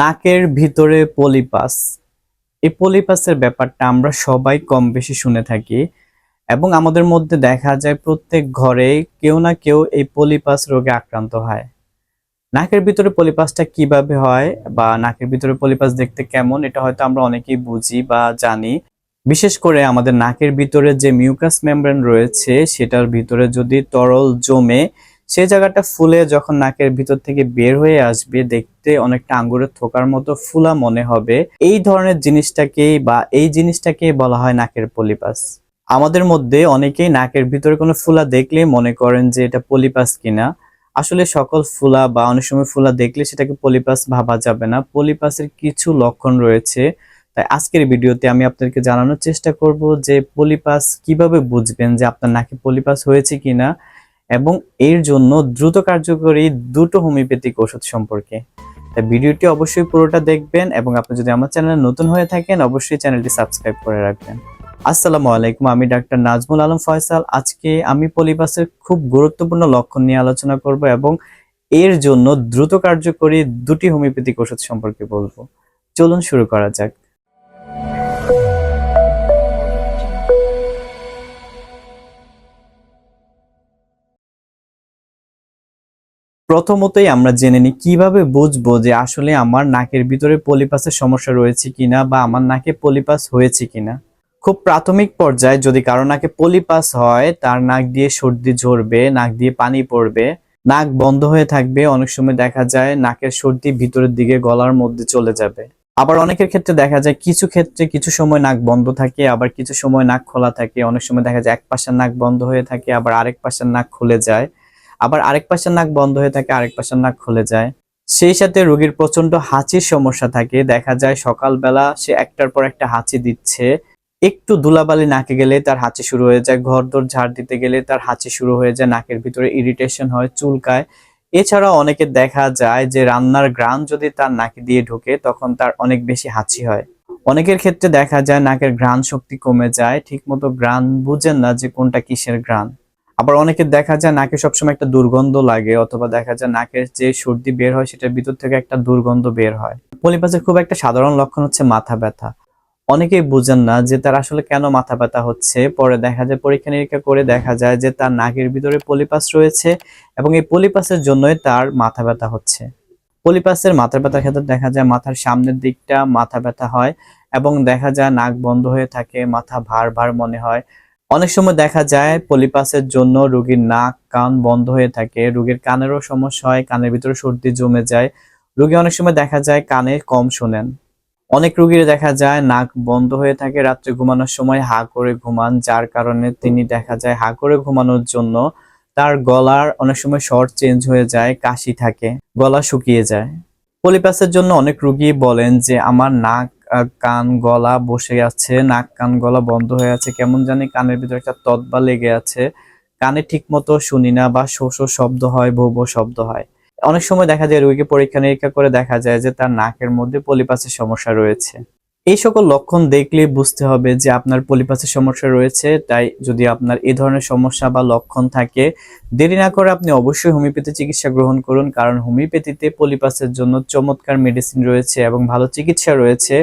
নাকের ভিতরে পলিপাস। এই পলিপাসের ব্যাপারটা আমরা সবাই কম বেশি শুনে থাকি এবং আমাদের মধ্যে দেখা যায় প্রত্যেক ঘরে কেউ না কেউ এই পলিপাস রোগে আক্রান্ত হয়। নাকের ভিতরে পলিপাসটা কীভাবে হয় বা নাকের ভিতরে পলিপাস দেখতে কেমন, এটা হয়তো আমরা অনেকেই বুঝি বা জানি। বিশেষ করে আমাদের নাকের ভিতরে যে মিউকাস মেমব্রেন রয়েছে, সেটার ভিতরে যদি তরল জমে সেই জায়গাটা ফুলে যখন নাকের ভিতর থেকে বের হয়ে আসবে, দেখতে অনেকটা আঙ্গুরের থোকার মতো ফুলা মনে হবে। এই ধরনের জিনিসটাকে বা এই জিনিসটাকে বলা হয় নাকের পলিপাস। আমাদের মধ্যে অনেকেই নাকের ভিতরে কোনো ফুলা দেখলেই মনে করেন যে এটা পলিপাস কিনা। আসলে সকল ফুলা বা অনেক সময় ফুলা দেখলে সেটাকে পলিপাস ভাবা যাবে না। পলিপাসের কিছু লক্ষণ রয়েছে। তাই আজকের ভিডিওতে আমি আপনাদেরকে জানানোর চেষ্টা করব যে পলিপাস কীভাবে বুঝবেন যে আপনার নাকে পলিপাস হয়েছে কিনা। এবং এর জন্য দ্রুত কার্যকরী দুটো হোমিওপ্যাথিক ওষুধ সম্পর্কে। তাই ভিডিওটি অবশ্যই পুরোটা দেখবেন এবং আপনি যদি আমার চ্যানেলে নতুন হয়ে থাকেন, অবশ্যই চ্যানেলটি সাবস্ক্রাইব করে রাখবেন। আসসালামু আলাইকুম, আমি ডাক্তার নাজমুল আলম ফয়সাল। আজকে আমি পলিপাসের খুব গুরুত্বপূর্ণ লক্ষণ নিয়ে আলোচনা করব এবং এর জন্য দ্রুত কার্যকরী দুটি হোমিওপ্যাথিক ওষুধ সম্পর্কে বলব। চলুন শুরু করা যাক। প্রথমতই আমরা জেনে নিই কীভাবে বুঝব যে আসলে আমার নাকের ভিতরে পলিপাসের সমস্যা রয়েছে কিনা বা আমার নাকে পলিপাস হয়েছে কিনা? খুব প্রাথমিক পর্যায়ে যদি কারও নাকে পলিপাস হয়, তার নাক দিয়ে সর্দি ঝরবে, নাক দিয়ে পানি পড়বে, নাক বন্ধ হয়ে থাকবে, অনেক সময় দেখা যায় নাকের সর্দি ভিতরের দিকে গলার মধ্যে চলে যাবে। আবার অনেকের ক্ষেত্রে দেখা যায় কিছু ক্ষেত্রে কিছু সময় নাক বন্ধ থাকে, আবার কিছু সময় নাক খোলা থাকে, অনেক সময় দেখা যায় এক পাশের নাক বন্ধ হয়ে থাকে, আবার আরেক পাশের নাক খুলে যায়। আবার আরেক পাশের নাক বন্ধ হয়ে থাকে, আরেক পাশের নাক খুলে যায়। সেই সাথে রোগীর প্রচণ্ড হাঁচির সমস্যা থাকে। দেখা যায় সকালবেলা সে একটার পর একটা হাঁচি দিচ্ছে। একটু ধুলাবালি নাকে গেলে তার হাঁচি শুরু হয়ে যায়। ঘর দোর ঝাড় দিতে গেলে তার হাঁচি শুরু হয়ে যায়। নাকের ভিতরে ইরিটেশন হয়, চুলকায়। এছাড়া অনেকে দেখা যায় যে রান্নার গ্রান যদি তার নাকে দিয়ে ঢোকে, তখন তার অনেক বেশি হাঁচি হয়। অনেকের ক্ষেত্রে দেখা যায় নাকের ঘ্রাণ শক্তি কমে যায়। ঠিকমতো গ্রান বুঝেন না যে কোনটা কিসের গ্রান আবার অনেকে দেখা যায় নাকে সবসময় একটা দুর্গন্ধ লাগে, অথবা দেখা যায় নাকের যে সর্দি বের হয় সেটার ভিতর থেকে একটা দুর্গন্ধ বের হয়। পলিপাসের খুব একটা সাধারণ লক্ষণ হচ্ছে মাথা ব্যথা। অনেকেই বুঝেন না যে তার আসলে কেন মাথা ব্যথা হচ্ছে। পরে দেখা যায় পরীক্ষা নিরীক্ষা করে দেখা যায় যে তার নাকের ভিতরে পলিপাস রয়েছে এবং এই পলিপাসের জন্যই তার মাথা ব্যথা হচ্ছে। পলিপাসের মাথা ব্যথার ক্ষেত্রে দেখা যায় মাথার সামনের দিকটা মাথা ব্যথা হয় এবং দেখা যায় নাক বন্ধ হয়ে থাকে, মাথা ভার ভার মনে হয় অনেক সময় দেখা যায় পলিপাসের জন্য রোগীর নাক, কান বন্ধ হয়ে থাকে। রোগীর কানেরও সমস্যা হয়, কানের ভিতরে সর্দি জমে যায়। রোগী অনেক সময় দেখা যায় কানে কম শোনেন। অনেক রোগীর দেখা যায় নাক বন্ধ হয়ে থাকে, রাত্রে ঘুমানোর সময় হা করে ঘুমান, যার কারণে তিনি দেখা যায় হা করে ঘুমানোর জন্য তার গলার অনেক সময় স্বর চেঞ্জ হয়ে যায়, কাশি থাকে, গলা শুকিয়ে যায়। পলিপাসের জন্য অনেক রোগী বলেন যে, আমার নাক কান গলা বসে আছে, নাক কান গলা বন্ধ হয়ে আছে, কেমন জানি কানের ভিতরে একটা তদবা লেগে আছে। কানে ঠিক মতো শুনি না বা শো শো শব্দ হয়, ভৌ শব্দ হয়। অনেক সময় দেখা যায় রোগীকে পরীক্ষা নিরীক্ষা করে দেখা যায় যে তার নাকের মধ্যে পলিপাসের সমস্যা রয়েছে। এই সকল লক্ষণ দেখলে বুঝতে হবে যে আপনার পলিপাসের সমস্যা রয়েছে, তাই যদি আপনার এই ধরনের সমস্যা বা লক্ষণ থাকে, দেরি না করে আপনি অবশ্যই হোমিওপ্যাথি চিকিৎসা গ্রহণ করুন, কারণ হোমিওপ্যাথিতে পলিপাসের জন্য চমৎকার মেডিসিন রয়েছে এবং ভালো চিকিৎসা রয়েছে।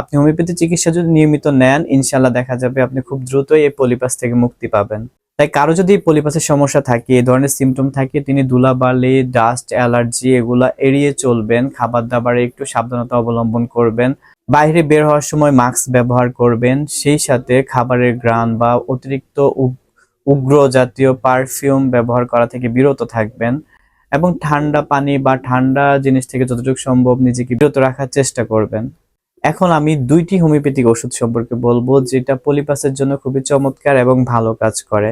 আপনি হোমিওপ্যাথি চিকিৎসা যদি নিয়মিত নেন ইনশাল্লাহ দেখা যাবে আপনি খুব দ্রুতই এই পলিপাস থেকে মুক্তি পাবেন। তাই কারও যদি পলিপাসের সমস্যা থাকে এই ধরনের সিমটম থাকে, তিনি ধুলাবালি ডাস্ট অ্যালার্জি এগুলা এড়িয়ে চলবেন খাবার দাবারে একটু সাবধানতা অবলম্বন করবেন। বাইরে বের হওয়ার সময় মাস্ক ব্যবহার করবেন, সেই সাথে খাবারের গ্রান বা অতিরিক্ত উগ্র জাতীয় পারফিউম ব্যবহার করা থেকে বিরত থাকবেন এবং ঠান্ডা পানি বা ঠান্ডা জিনিস থেকে যতটুকু সম্ভব নিজেকে বিরত রাখার চেষ্টা করবেন। এখন আমি দুইটি হোমিওপ্যাথিক ওষুধ সম্পর্কে বলব, যেটা পলিপাসের জন্য খুবই চমৎকার এবং ভালো কাজ করে।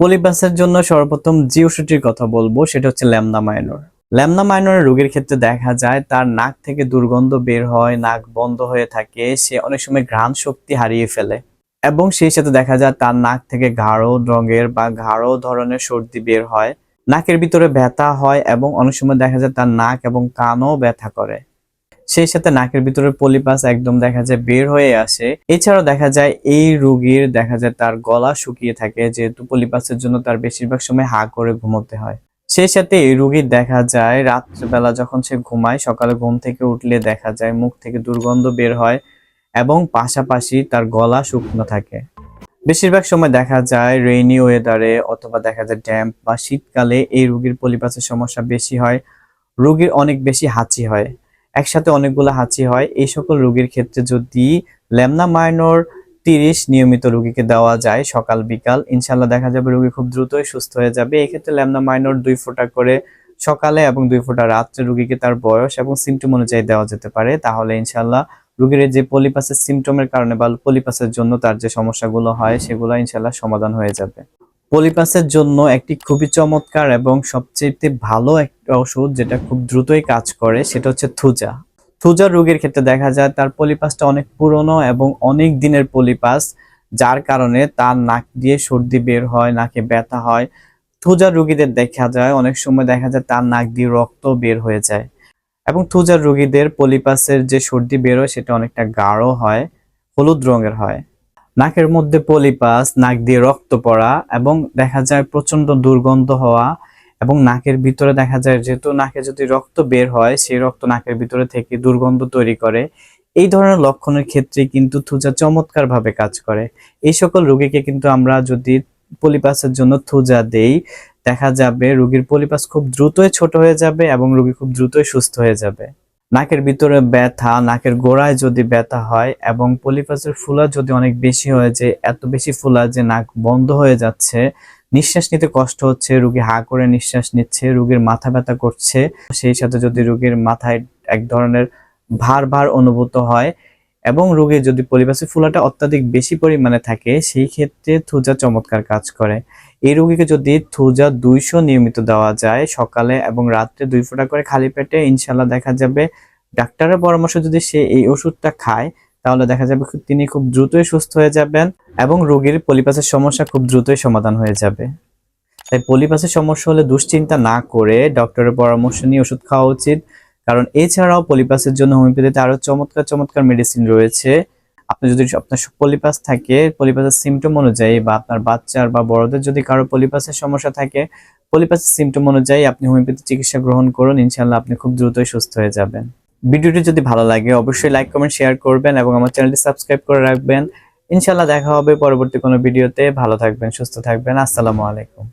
পলিপাসের জন্য সর্বপ্রথম যে ওষুধটির কথা বলব, সেটা হচ্ছে ল্যামনা মাইনর ল্যামনা মাইনরের রোগীর ক্ষেত্রে দেখা যায় তার নাক থেকে দুর্গন্ধ বের হয়, নাক বন্ধ হয়ে থাকে, সে অনেক সময় ঘ্রাণ শক্তি হারিয়ে ফেলে। এবং সেই সাথে দেখা যায় তার নাক থেকে গাঢ় রঙের বা গাঢ় ধরনের সর্দি বের হয়, নাকের ভিতরে ব্যথা হয় এবং অনেক সময় দেখা যায় তার নাক এবং কানও ব্যথা করে। সেই সাথে নাকের ভিতরে পলিপাস একদম দেখা যায় বের হয়ে আসে। এছাড়াও দেখা যায় এই রোগীর দেখা যায় তার গলা শুকিয়ে থাকে, যেহেতু পলিপাসের জন্য তার বেশিরভাগ সময় হা করে ঘুমোতে হয়। সেই সাথে এই রোগীর দেখা যায়, রাত্রেবেলা যখন সে ঘুমায়, সকালে ঘুম থেকে উঠলে দেখা যায় মুখ থেকে দুর্গন্ধ বের হয় এবং পাশাপাশি তার গলা শুকনো থাকে। বেশিরভাগ সময় দেখা যায় রেইনি ওয়েদারে অথবা দেখা যায় ড্যাম্প বা শীতকালে এই রুগীর পলিপাসের সমস্যা বেশি হয়, রুগীর অনেক বেশি হাঁচি হয়। একসাথে অনেকগুলো হাঁচি হয়। এই সকল রোগীর ক্ষেত্রে যদি ল্যামনা মাইনর তিরিশ নিয়মিত রোগীকে দেওয়া যায় সকাল, বিকাল। ইনশাল্লাহ দেখা যাবে রোগী খুব দ্রুতই সুস্থ হয়ে যাবে। এক্ষেত্রে ল্যামনা মাইনর দুই ফোঁটা করে সকালে এবং দুই ফোঁটা রাত্রে রোগীকে তার বয়স এবং সিমটম অনুযায়ী দেওয়া যেতে পারে। তাহলে ইনশাল্লাহ রোগীর যে পলিপাসের সিমটমের কারণে বা পলিপাসের জন্য তার যে সমস্যাগুলো হয় সেগুলো ইনশাল্লাহ সমাধান হয়ে যাবে। পলিপাসের জন্য একটি খুবই চমৎকার এবং সবচেয়ে ভালো একটা ওষুধ যেটা খুব দ্রুতই কাজ করে সেটা হচ্ছে থুজা। থুজা রোগীর ক্ষেত্রে দেখা যায় তার পলিপাসটা অনেক পুরনো এবং অনেক দিনের পলিপাস, যার কারণে তার নাক দিয়ে সর্দি বের হয়, নাকে ব্যথা হয়। থুজা রোগীদের দেখা যায়, অনেক সময় দেখা যায় তার নাক দিয়ে রক্ত বের হয়ে যায় এবং থুজার রোগীদের পলিপাসের যে সর্দি বের হয়, সেটা অনেকটা গাঢ় হয়, হলুদ রঙের হয়। নাকের মধ্যে পলিপাস, নাক দিয়ে রক্ত পড়া এবং দেখা যায় প্রচণ্ড দুর্গন্ধ হওয়া এবং নাকের ভিতরে দেখা যায় যেহেতু নাকে যদি রক্ত বের হয়, সেই রক্ত নাকের ভিতরে থেকে দুর্গন্ধ তৈরি করে। এই ধরনের লক্ষণের ক্ষেত্রে কিন্তু থুজা চমৎকার ভাবে কাজ করে। এই সকল রোগীকে কিন্তু আমরা যদি পলিপাসের জন্য থুজা দেই, দেখা যাবে রোগীর পলিপাস খুব দ্রুতই ছোট হয়ে যাবে এবং রোগী খুব দ্রুতই সুস্থ হয়ে যাবে। নাকের ভিতরে ব্যথা, নাকের গোড়ায় যদি ব্যথা হয় এবং পলিপাসের ফুলা যদি অনেক বেশি হয়ে যে এত বেশি ফুলা যে নাক বন্ধ হয়ে যাচ্ছে, নিঃশ্বাস নিতে কষ্ট হচ্ছে, রুগী হা করে নিঃশ্বাস নিচ্ছে, রোগীর মাথা ব্যথা করছে, সেই সাথে যদি রোগীর মাথায় এক ধরনের ভার ভার অনুভূত হয় এবং রোগীর যদি পলিপাসের ফুলাটা অত্যাধিক বেশি পরিমাণে থাকে, সেই ক্ষেত্রে থুজা চমৎকার কাজ করে। এই রোগীকে যদি থুজা দুইশো নিয়মিত দেওয়া যায় সকালে এবং রাত্রে দুই ফোঁটা করে খালি পেটে ইনশাল্লাহ দেখা যাবে ডাক্তারের পরামর্শ যদি সে এই ওষুধটা খায়, তাহলে দেখা যাবে তিনি খুব দ্রুতই সুস্থ হয়ে যাবেন এবং রোগীর পলিপাসের সমস্যা খুব দ্রুতই সমাধান হয়ে যাবে। তাই পলিপাসের সমস্যা হলে দুশ্চিন্তা না করে ডক্টরের পরামর্শ নিয়ে ওষুধ খাওয়া উচিত। কারণ এছাড়াও পলিপাসের জন্য হোমিওপ্যাথিতে আরও চমৎকার চমৎকার মেডিসিন রয়েছে। আপনি যদি আপনার পলিপাস থাকে পলিপাসের সিমটম অনুযায়ী বা আপনার বাচ্চার বা বড়দের যদি কারও পলিপাসের সমস্যা থাকে পলিপাসের সিমটম অনুযায়ী আপনি হোমিওপ্যাথি চিকিৎসা গ্রহণ করুন ইনশাল্লাহ আপনি খুব দ্রুতই সুস্থ হয়ে যাবেন। ভিডিওটি যদি ভালো লাগে, অবশ্যই লাইক কমেন্ট শেয়ার করবেন এবং আমার চ্যানেলটি সাবস্ক্রাইব করে রাখবেন। ইনশাল্লাহ দেখা হবে পরবর্তী কোনো ভিডিওতে। ভালো থাকবেন, সুস্থ থাকবেন। আসসালামু আলাইকুম।